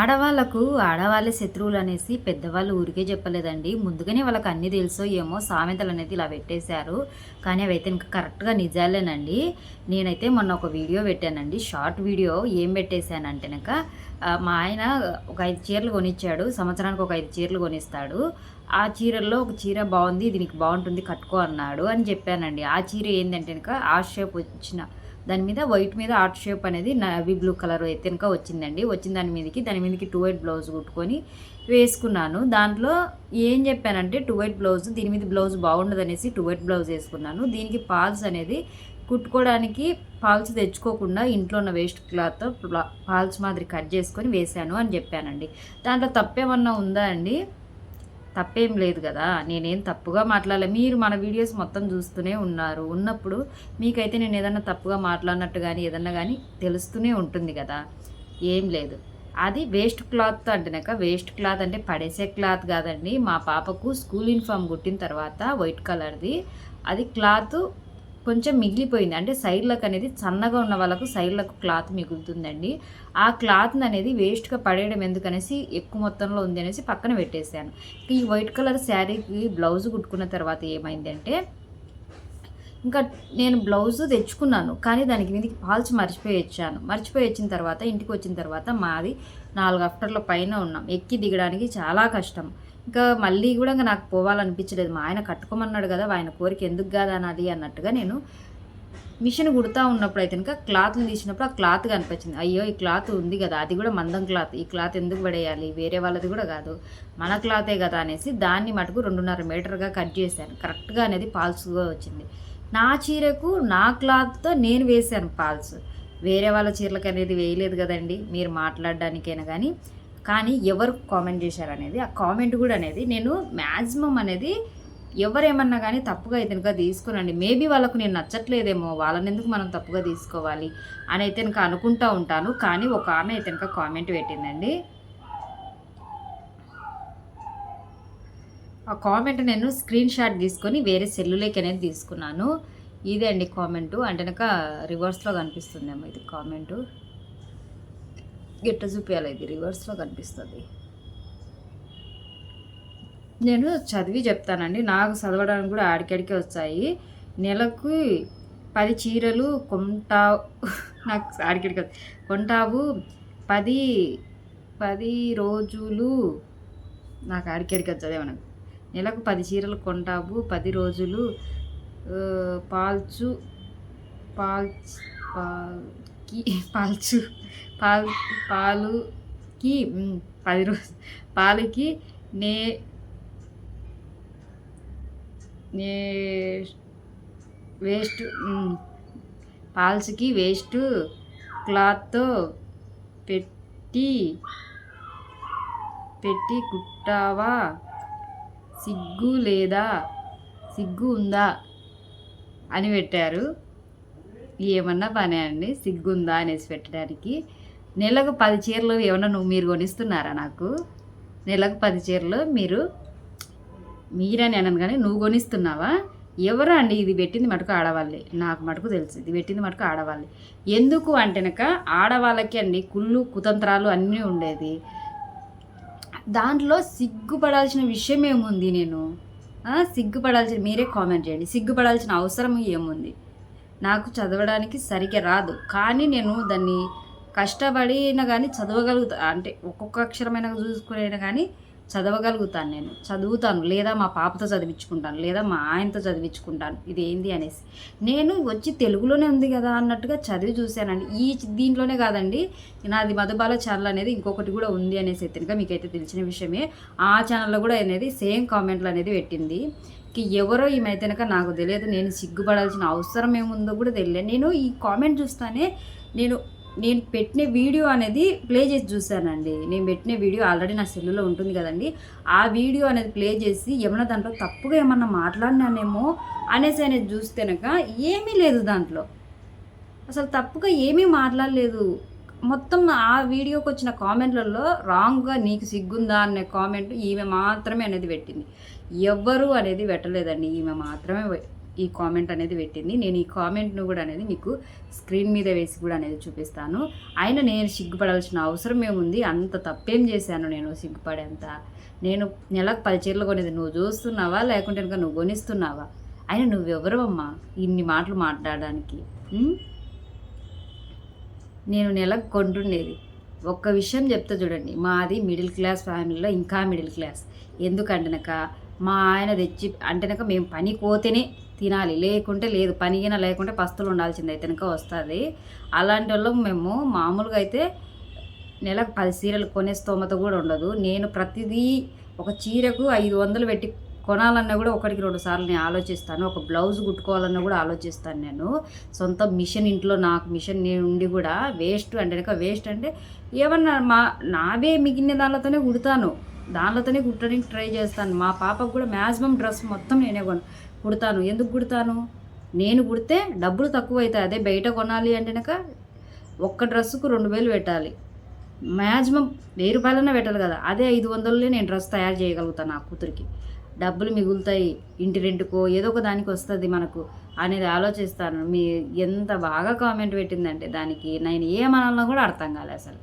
ఆడవాళ్ళకు ఆడవాళ్ళే శత్రువులు అనేసి పెద్దవాళ్ళు ఊరికే చెప్పలేదండి. ముందుగానే వాళ్ళకి అన్నీ తెలుసో ఏమో సామెతలు అనేది ఇలా పెట్టేశారు. కానీ అవైతే ఇంకా కరెక్ట్గా నిజాలేనండి. నేనైతే మొన్న ఒక వీడియో పెట్టానండి. షార్ట్ వీడియో ఏం పెట్టేశానంటే కనుక మా ఆయన ఒక ఐదు చీరలు కొనిచ్చాడు. సంవత్సరానికి ఒక ఐదు చీరలు కొనిస్తాడు. ఆ చీరల్లో ఒక చీర బాగుంది దీనికి బాగుంటుంది కట్టుకో అన్నాడు అని చెప్పానండి. ఆ చీర ఏంటంటే కనుక ఆ షేప్ వచ్చిన దాని మీద వైట్ మీద ఆర్ట్ షేప్ అనేది నవీ బ్లూ కలర్ ఎత్తెనక వచ్చిందండి. వచ్చిన దాని మీదకి దాని మీదకి టూ వైట్ బ్లౌజ్ కుట్టుకొని వేసుకున్నాను. దాంట్లో ఏం చెప్పానంటే టూ వైట్ బ్లౌజ్ దీని మీద బ్లౌజ్ బాగుండదు అనేసి టూ వైట్ బ్లౌజ్ వేసుకున్నాను. దీనికి పాల్స్ అనేది కుట్టుకోవడానికి పాల్స్ తెచ్చుకోకుండా ఇంట్లో ఉన్న వేస్ట్ క్లాత్ పాల్స్ మాదిరి కట్ చేసుకొని వేసాను అని చెప్పానండి. దాంట్లో తప్పేమన్నా ఉందా అండి? తప్పేం లేదు కదా. నేనేం తప్పుగా మాట్లాడలే. మీరు మన వీడియోస్ మొత్తం చూస్తూనే ఉన్నారు. ఉన్నప్పుడు మీకైతే నేను ఏదన్నా తప్పుగా మాట్లాడినట్టు కానీ ఏదన్నా కానీ తెలుస్తూనే ఉంటుంది కదా. ఏం లేదు. అది వేస్ట్ క్లాత్ అంటేనాక వేస్ట్ క్లాత్ అంటే పడేసే క్లాత్ కాదండి. మా పాపకు స్కూల్ యూనిఫామ్ కుట్టిన తర్వాత వైట్ కలర్ది. అది క్లాత్ కొంచెం మిగిలిపోయింది. అంటే సైడ్లకు అనేది సన్నగా ఉన్న వాళ్ళకు సైడ్లకు క్లాత్ మిగులుతుందండి. ఆ క్లాత్ అనేది వేస్ట్గా పడేయడం ఎందుకనేసి ఎక్కువ మొత్తంలో ఉంది అనేసి పక్కన పెట్టేశాను. ఈ వైట్ కలర్ శారీకి బ్లౌజ్ కుట్టుకున్న తర్వాత ఏమైందంటే ఇంకా నేను బ్లౌజ్ తెచ్చుకున్నాను కానీ దానికి మీదకి పాల్చి మర్చిపోయి వచ్చాను. మర్చిపోయి వచ్చిన తర్వాత ఇంటికి వచ్చిన తర్వాత మాది నాలుగు ఆఫ్టర్ల పైన ఉన్నాం. ఎక్కి దిగడానికి చాలా కష్టం. ఇంకా మళ్ళీ కూడా ఇంకా నాకు పోవాలనిపించలేదు. మా ఆయన కట్టుకోమన్నాడు కదా ఆయన కోరిక ఎందుకు కాదా అన్నట్టుగా నేను మిషన్ కుడుతూ ఉన్నప్పుడు అయితే ఇంకా క్లాత్లు తీసినప్పుడు ఆ క్లాత్ కనిపించింది. అయ్యో ఈ క్లాత్ ఉంది కదా అది కూడా మందం క్లాత్. ఈ క్లాత్ ఎందుకు పడేయాలి? వేరే వాళ్ళది కూడా కాదు. మన క్లాతే కదా అనేసి దాన్ని మటుకు రెండున్నర మీటర్గా కట్ చేశాను. కరెక్ట్గా అనేది పాల్సుగా వచ్చింది. నా చీరకు నా క్లాత్తో నేను వేశాను పాల్స్. వేరే వాళ్ళ చీరలకు అనేది వేయలేదు కదండి మీరు మాట్లాడడానికైనా కానీ. కానీ ఎవరు కామెంట్ చేశారనేది ఆ కామెంట్ కూడా అనేది నేను మ్యాక్సిమం అనేది ఎవరేమన్నా కానీ తప్పుగా అయితే కనుక తీసుకునండి. మేబీ వాళ్ళకు నేను నచ్చట్లేదేమో వాళ్ళని ఎందుకు మనం తప్పుగా తీసుకోవాలి అని అయితే కనుక అనుకుంటా ఉంటాను. కానీ ఒక ఆమె అయితే కామెంట్ పెట్టిందండి. ఆ కామెంట్ నేను స్క్రీన్ షాట్ తీసుకొని వేరే సెల్లులోకి అనేది తీసుకున్నాను. ఇదే అండి కామెంటు. అంటే కనుక రివర్స్లో కనిపిస్తుందేమో ఇది కామెంటు. గిట్ట చూపించాలి ఇది? రివర్స్లో కనిపిస్తుంది. నేను చదివి చెప్తానండి. నాకు చదవడానికి కూడా ఆడికడికే వచ్చాయి. నెలకు పది చీరలు కొంటావు. నాకు ఆడికడికి కొంటావు పది పది రోజులు. నాకు ఆడికడికి వచ్చేదే మనకు నెలకు పది చీరలు కొంటావు పది రోజులు పాల్చు పాల్చ్ పాల్కి పాల్చు పాల్ పాలుకి పది రోజు పాలుకి నే నే వేస్ట్ పాల్స్కి వేస్ట్ క్లాత్తో పెట్టి పెట్టి కుట్టావా? సిగ్గు లేదా? సిగ్గు ఉందా? అని పెట్టారు. ఏమన్నా పనే అండి. సిగ్గుందా అనేసి పెట్టడానికి. నెలకు పది చీరలు ఏమన్నా నువ్వు మీరు కొనిస్తున్నారా నాకు? నెలకు పది చీరలు మీరు మీరని అనను కానీ నువ్వు కొనిస్తున్నావా? ఎవరు అండి ఇది పెట్టింది మటుకు ఆడవాళ్ళే. నాకు మటుకు తెలుసు. ఇది పెట్టింది మటుకు ఆడవాళ్ళే. ఎందుకు అంటేనక ఆడవాళ్ళకి అండి కుళ్ళు కుతంత్రాలు అన్నీ ఉండేది. దాంట్లో సిగ్గుపడాల్సిన విషయం ఏముంది నేను? సిగ్గుపడాల్సిన మీరే కామెంట్ చేయండి. సిగ్గుపడాల్సిన అవసరం ఏముంది? నాకు చదవడానికి సరిగ్గా రాదు. కానీ నేను దాన్ని కష్టపడినా కానీ చదవగలుగుతా. అంటే ఒక్కొక్క అక్షరమైన చూసుకునేనా కానీ చదవగలుగుతాను నేను. చదువుతాను. లేదా మా పాపతో చదివించుకుంటాను. లేదా మా ఆయనతో చదివించుకుంటాను. ఇది ఏంది అనేసి. నేను వచ్చి తెలుగులోనే ఉంది కదా అన్నట్టుగా చదివి చూశానండి. ఈ దీంట్లోనే కాదండి నాది మధుబాల ఛానల్ అనేది ఇంకొకటి కూడా ఉంది అనేసి ఎత్తునగా మీకైతే తెలిసిన విషయమే. ఆ ఛానల్లో కూడా అనేది సేమ్ కామెంట్లు అనేది పెట్టింది. ఎవరో ఈమె నాకు తెలియదు. నేను సిగ్గుపడాల్సిన అవసరం ఏముందో కూడా తెలియదు నేను ఈ కామెంట్ చూస్తానే నేను నేను పెట్టిన వీడియో అనేది ప్లే చేసి చూశానండి. నేను పెట్టిన వీడియో ఆల్రెడీ నా సెల్లులో ఉంటుంది కదండి. ఆ వీడియో అనేది ప్లే చేసి ఏమన్నా దాంట్లో తప్పుగా ఏమన్నా మాట్లాడినానేమో అనేసి అనేది చూస్తేనక ఏమీ లేదు దాంట్లో. అసలు తప్పుగా ఏమీ మాట్లాడలేదు. మొత్తం ఆ వీడియోకి వచ్చిన కామెంట్లలో రాంగ్గా నీకు సిగ్గుందా అనే కామెంట్ ఈమె మాత్రమే అనేది పెట్టింది. ఎవ్వరు అనేది పెట్టలేదండి. ఈమె మాత్రమే ఈ కామెంట్ అనేది పెట్టింది. నేను ఈ కామెంట్ను కూడా అనేది మీకు స్క్రీన్ మీద వేసి కూడా అనేది చూపిస్తాను. అయినా నేను సిగ్గుపడాల్సిన అవసరం ఏముంది? అంత తప్పేం చేశాను నేను సిగ్గుపడేంత? నేను నెలకు పది చీరలు కొనేది నువ్వు చూస్తున్నావా? లేకుంటే కనుక నువ్వు కొనిస్తున్నావా? అయినా నువ్వెవరమ్మా ఇన్ని మాటలు మాట్లాడడానికి నేను నెలకు కొంటుండేది. ఒక్క విషయం చెప్తా చూడండి. మాది మిడిల్ క్లాస్ ఫ్యామిలీలో ఇంకా మిడిల్ క్లాస్. ఎందుకంటనక మా ఆయన తెచ్చి అంటేనక మేము పని పోతేనే తినాలి. లేకుంటే లేదు పనిగిన లేకుంటే పస్తులు ఉండాల్సింది అయితేనక వస్తుంది. అలాంటి వాళ్ళం మేము మామూలుగా అయితే నెలకు పది చీరలు కొనే స్తోమత కూడా ఉండదు. నేను ప్రతిదీ ఒక చీరకు ఐదు వందలు పెట్టి కొనాలన్నా కూడా ఒకటికి రెండు సార్లు నేను ఆలోచిస్తాను. ఒక బ్లౌజ్ కుట్టుకోవాలన్నా కూడా ఆలోచిస్తాను నేను. సొంత మిషన్ ఇంట్లో నాకు మిషన్ నేను ఉండి కూడా వేస్ట్ అంటే వేస్ట్ అంటే ఏమన్నా మా నావే మిగిలిన దానితోనే కుడతాను. దానిలోతోనే కుట్టడానికి ట్రై చేస్తాను. మా పాపకు కూడా మ్యాక్సిమం డ్రెస్ మొత్తం నేనే కొను కుడతాను. ఎందుకు కుడతాను? నేను కుడితే డబ్బులు తక్కువ అవుతాయి అదే బయట కొనాలి అంటే కనుక ఒక్క డ్రెస్సుకు రెండు వేలు పెట్టాలి. మ్యాక్సిమం వెయ్యి రూపాయలన్నా పెట్టాలి కదా. అదే ఐదు వందలనే నేను డ్రెస్ తయారు చేయగలుగుతాను నా కూతురికి. డబ్బులు మిగులుతాయి. ఇంటి రెంట్కో ఏదో ఒక దానికి వస్తుంది మనకు అనేది ఆలోచిస్తాను. మీ ఎంత బాగా కామెంట్ పెట్టిందంటే దానికి నేను ఏమనాలన్నా కూడా అర్థం కాలే అసలు.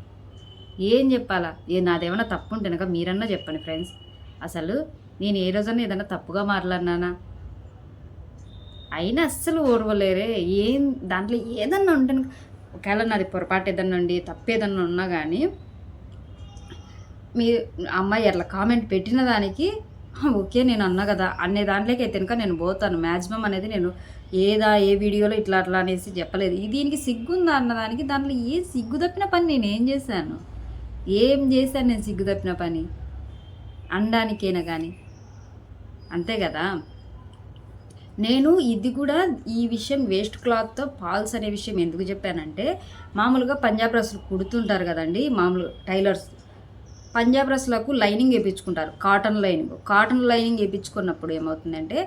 ఏం చెప్పాలా? ఏ నాదేమైనా తప్పు ఉంటే కనుక మీరన్నా చెప్పండి ఫ్రెండ్స్. అసలు నేను ఏ రోజన్నా ఏదైనా తప్పుగా మాట్లాడినానా? అయినా అస్సలు ఓర్వలేరే. ఏం దాంట్లో ఏదన్నా ఉంటే ఒకవేళ నాది పొరపాటు ఏదన్నా ఉండి తప్పు ఏదన్నా ఉన్నా కానీ మీ అమ్మాయి అట్లా కామెంట్ పెట్టిన దానికి ఓకే నేను అన్నా కదా అనే దాంట్లోకి అయితే కనుక నేను పోతాను. మ్యాక్సిమం అనేది నేను ఏదా ఏ వీడియోలో ఇట్లా అట్లా అనేసి చెప్పలేదు. దీనికి సిగ్గుందా అన్నదానికి దాంట్లో ఏ సిగ్గు తప్పిన పని నేను ఏం చేశాను? ఏం చేశాను నేను సిగ్గు తప్పిన పని. అనడానికైనా కానీ అంతే కదా? నేను ఇది కూడా ఈ విషయం వేస్ట్ క్లాత్తో పాల్స్ అనే విషయం ఎందుకు చెప్పానంటే మామూలుగా పంజాబ్ డ్రెస్సులు కుడుతుంటారు కదండి మామూలు టైలర్స్ పంజాబ్ డ్రెస్లకు లైనింగ్ వేయించుకుంటారు కాటన్ లైనింగ్. కాటన్ లైనింగ్ వేయించుకున్నప్పుడు ఏమవుతుందంటే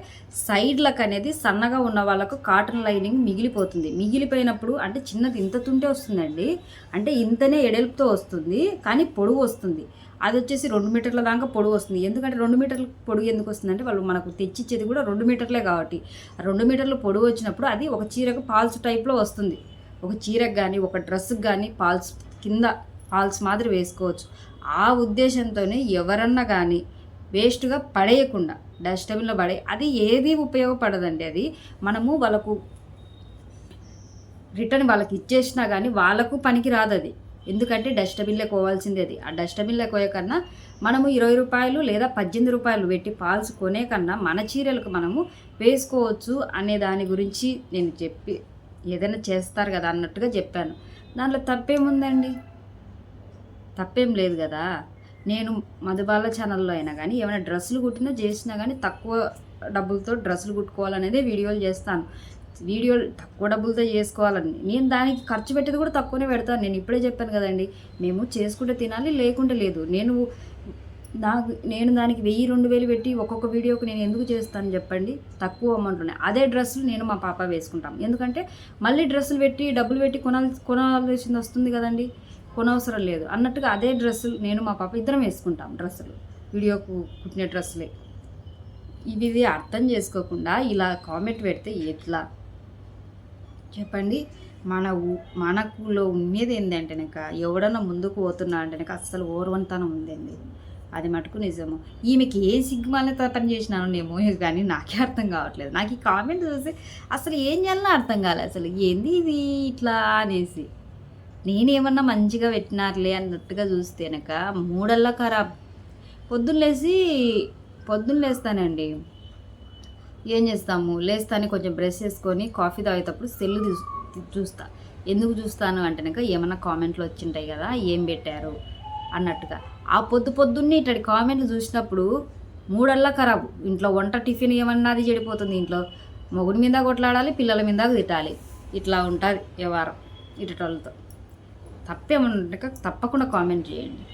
సైడ్లకు అనేది సన్నగా ఉన్న వాళ్ళకు కాటన్ లైనింగ్ మిగిలిపోతుంది. మిగిలిపోయినప్పుడు అంటే చిన్నది ఇంత తుంటే వస్తుందండి. అంటే ఇంతనే ఎడెల్పుతో వస్తుంది కానీ పొడుగు వస్తుంది. అది వచ్చేసి రెండు మీటర్ల దాకా పొడుగు వస్తుంది. ఎందుకంటే రెండు మీటర్ల పొడుగు ఎందుకు వస్తుందంటే వాళ్ళు మనకు తెచ్చిచ్చేది కూడా రెండు మీటర్లే కాబట్టి. రెండు మీటర్లు పొడుగు వచ్చినప్పుడు అది ఒక చీరకు పాల్స్ టైప్లో వస్తుంది. ఒక చీరకు కానీ ఒక డ్రెస్కి కానీ పాల్స్ కింద పాల్స్ మాదిరి వేసుకోవచ్చు. ఆ ఉద్దేశంతోనే ఎవరన్నా కానీ వేస్ట్గా పడేయకుండా డస్ట్బిన్లో పడే అది ఏది ఉపయోగపడదండి. అది మనము వాళ్ళకు రిటర్న్ వాళ్ళకి ఇచ్చేసినా కానీ వాళ్ళకు పనికి రాదు అది. ఎందుకంటే డస్ట్బిన్లో కోవాల్సింది అది. ఆ డస్ట్బిన్లో కోయే కన్నా మనము ఇరవై రూపాయలు లేదా పద్దెనిమిది రూపాయలు పెట్టి పాల్స్ కొనే కన్నా మన చీరలకు మనము వేసుకోవచ్చు అనే దాని గురించి నేను చెప్పి ఏదైనా చేస్తారు కదా అన్నట్టుగా చెప్పాను. దాంట్లో తప్పేముందండి? తప్పేం లేదు కదా. నేను మధుబాల ఛానల్లో అయినా కానీ ఏమైనా డ్రెస్సులు కుట్టినా చేసినా కానీ తక్కువ డబ్బులతో డ్రెస్సులు కుట్టుకోవాలనేదే వీడియోలు చేస్తాను. వీడియోలు తక్కువ డబ్బులతో చేసుకోవాలని. నేను దానికి ఖర్చు పెట్టేది కూడా తక్కువనే పెడతాను. నేను ఇప్పుడే చెప్పాను కదండి మేము చేసుకుంటే తినాలి లేకుంటే లేదు. నేను నాకు నేను దానికి వెయ్యి రెండు వేలు పెట్టి ఒక్కొక్క వీడియోకి నేను ఎందుకు చేస్తాను చెప్పండి? తక్కువ అమౌంట్ ఉన్నాయి అదే డ్రెస్సులు నేను మా పాప వేసుకుంటాం. ఎందుకంటే మళ్ళీ డ్రెస్సులు పెట్టి డబ్బులు పెట్టి కొనాలి కొనాల్సింది వస్తుంది కదండి. కొనవసరం లేదు. అన్నట్టుగా అదే డ్రెస్సులు నేను మా పాప ఇద్దరం వేసుకుంటాం డ్రెస్సులు. వీడియోకు కుట్టిన డ్రెస్సులే. ఇవి ఇది అర్థం చేసుకోకుండా ఇలా కామెంట్ పెడితే ఎట్లా? చెప్పండి. మన మనకులో ఉండేది ఏంటంటే ఎవడన్నా ముందుకు పోతున్నా అంటే అస్సలు ఓర్వంతనం ఉందండి. అది మటుకు నిజము. ఈమెకి ఏ సిగ్మాలతో పని చేసినానో నేమో కానీ నాకే అర్థం కావట్లేదు. నాకు ఈ కామెంట్ చూసి అసలు ఏం చేయాలనో అర్థం కాలేదు అసలు ఏంది ఇది ఇట్లా అనేసి. నేనేమన్నా మంచిగా పెట్టినారులే అన్నట్టుగా చూస్తే కనుక మూడల్లా ఖరాబ్. పొద్దున్న లేచి పొద్దున్న లేస్తానండి. ఏం చేస్తాము? లేస్తాను కొంచెం బ్రష్ చేసుకొని కాఫీ తాగేటప్పుడు సెల్ చూస్తా. ఎందుకు చూస్తాను అంటే కనుక ఏమన్నా కామెంట్లు వచ్చింటాయి కదా ఏం పెట్టారు అన్నట్టుగా. ఆ పొద్దు పొద్దున్నే ఇట్లాంటి కామెంట్లు చూసినప్పుడు మూడల్లా ఖరాబు. ఇంట్లో వంట టిఫిన్ ఏమన్నా అది చెడిపోతుంది ఇంట్లో. మొగుడి మీద కొట్లాడాలి పిల్లల మీద తిట్టాలి. ఇట్లా ఉంటుంది వ్యవహారం. ఇటోళ్ళతో తప్పేమన్నా ఉండక తప్పకుండా కామెంట్ చేయండి.